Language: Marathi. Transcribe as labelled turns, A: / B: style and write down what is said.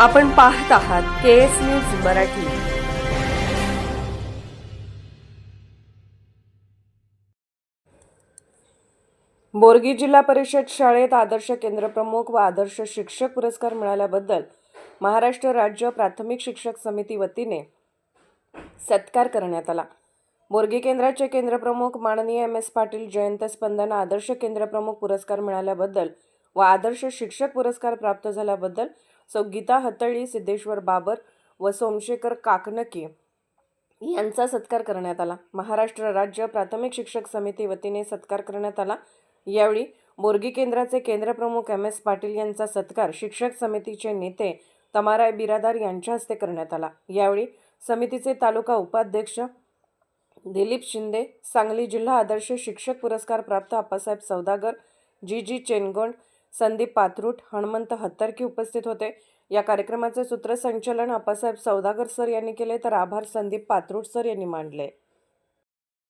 A: आपण पाहत आहात K S news Marathi. Borgi Zilla Parishad शाळेत आदर्श केंद्रप्रमुख व आदर्श शिक्षक पुरस्कार मिळाल्याबद्दल महाराष्ट्र राज्य प्राथमिक शिक्षक समिती वतीने सत्कार करण्यात आला. बोरगी केंद्राचे केंद्रप्रमुख माननीय एम एस पाटील जयंत स्पंदना आदर्श केंद्रप्रमुख पुरस्कार मिळाल्याबद्दल व आदर्श शिक्षक पुरस्कार प्राप्त झाल्याबद्दल सौ गीता हतळी सिद्धेश्वर बाबर व सोमशेखर काकनके यांचा सत्कार करण्यात आला. महाराष्ट्र राज्य प्राथमिक शिक्षक समिती वतीने सत्कार करण्यात आला. यावेळी बोरगी केंद्राचे केंद्रप्रमुख एम एस पाटील यांचा सत्कार शिक्षक समितीचे नेते तमाराय बिरादार यांच्या हस्ते करण्यात आला. यावेळी समितीचे तालुका उपाध्यक्ष दिलीप शिंदे सांगली जिल्हा आदर्श शिक्षक पुरस्कार प्राप्त आप्पासाहेब सौदागर जी जी चेनगोंड संदीप पाथरूट हनुमंत हत्तरकी उपस्थित होते. या कार्यक्रमाचे सूत्रसंचलन आप्पासाहेब सौदागर सर यांनी केले तर आभार संदीप पाथरूट सर यांनी मांडले.